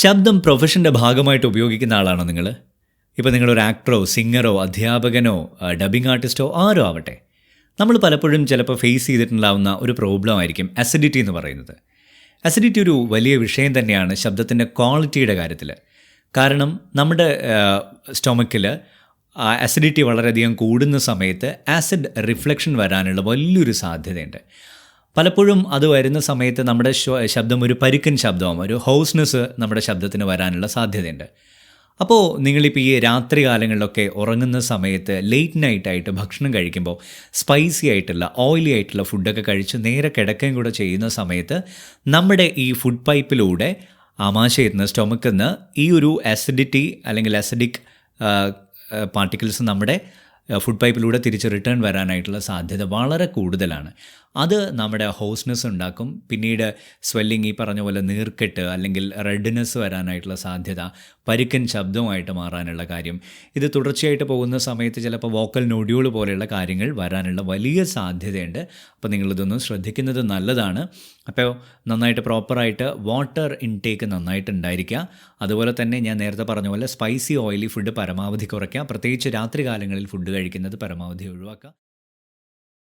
ശബ്ദം പ്രൊഫഷന്റെ ഭാഗമായിട്ട് ഉപയോഗിക്കുന്ന ആളാണോ നിങ്ങൾ ഇപ്പോൾ നിങ്ങളൊരു ആക്ടറോ സിംഗറോ അധ്യാപകനോ ഡബിങ് ആർട്ടിസ്റ്റോ ആരോ ആവട്ടെ. നമ്മൾ പലപ്പോഴും ചിലപ്പോൾ ഫേസ് ചെയ്തിട്ടുണ്ടാവുന്ന ഒരു പ്രോബ്ലം ആയിരിക്കും അസിഡിറ്റി എന്ന് പറയുന്നത്. അസിഡിറ്റി ഒരു വലിയ വിഷയം തന്നെയാണ് ശബ്ദത്തിന്റെ ക്വാളിറ്റിയുടെ കാര്യത്തിൽ കാരണം നമ്മുടെ സ്റ്റൊമക്കിൽ അസിഡിറ്റി വളരെയധികം കൂടുന്ന സമയത്ത് ആസിഡ് റിഫ്ലക്ഷൻ വരാനുള്ള വലിയൊരു സാധ്യതയുണ്ട്. പലപ്പോഴും അത് വരുന്ന സമയത്ത് നമ്മുടെ ശബ്ദം ഒരു പരുക്കൻ ശബ്ദമാകും ഒരു ഹൗസ്നെസ് നമ്മുടെ ശബ്ദത്തിന് വരാനുള്ള സാധ്യതയുണ്ട്. അപ്പോൾ നിങ്ങളിപ്പോൾ ഈ രാത്രി കാലങ്ങളിലൊക്കെ ഉറങ്ങുന്ന സമയത്ത് ലേറ്റ് നൈറ്റായിട്ട് ഭക്ഷണം കഴിക്കുമ്പോൾ സ്പൈസി ആയിട്ടുള്ള ഓയിലി ആയിട്ടുള്ള ഫുഡൊക്കെ കഴിച്ച് നേരെ കിടക്കുകയും കൂടെ ചെയ്യുന്ന സമയത്ത് നമ്മുടെ ഈ ഫുഡ് പൈപ്പിലൂടെ ആമാശയത്തിൽ നിന്ന് സ്റ്റൊമക്കിൽ നിന്ന് ഈ ഒരു ആസിഡിറ്റി അല്ലെങ്കിൽ അസിഡിക് പാർട്ടിക്കിൾസ് നമ്മുടെ ഫുഡ് പൈപ്പിലൂടെ തിരിച്ച് റിട്ടേൺ വരാനായിട്ടുള്ള സാധ്യത വളരെ കൂടുതലാണ്. അത് നമ്മുടെ ഹോസ്നെസ് ഉണ്ടാക്കും. പിന്നീട് സ്വെല്ലിങ് ഈ പറഞ്ഞ പോലെ നീർക്കെട്ട് അല്ലെങ്കിൽ റെഡ്നെസ് വരാനായിട്ടുള്ള സാധ്യത പരുക്കൻ ശബ്ദമായിട്ട് മാറാനുള്ള കാര്യം. ഇത് തുടർച്ചയായിട്ട് പോകുന്ന സമയത്ത് ചിലപ്പോൾ വോക്കൽ നോഡ്യൂൾ പോലെയുള്ള കാര്യങ്ങൾ വരാനുള്ള വലിയ സാധ്യതയുണ്ട്. അപ്പോൾ നിങ്ങളിതൊന്നും ശ്രദ്ധിക്കുന്നത് നല്ലതാണ്. അപ്പോൾ നന്നായിട്ട് പ്രോപ്പറായിട്ട് വാട്ടർ ഇൻടേക്ക് നന്നായിട്ട് ഉണ്ടായിരിക്കുക അതുപോലെ തന്നെ ഞാൻ നേരത്തെ പറഞ്ഞ പോലെ സ്പൈസി ഓയിലി ഫുഡ് പരമാവധി കുറയ്ക്കുക. പ്രത്യേകിച്ച് രാത്രി കാലങ്ങളിൽ ഫുഡ് കഴിക്കുന്നത് പരമാവധി ഒഴിവാക്കുക.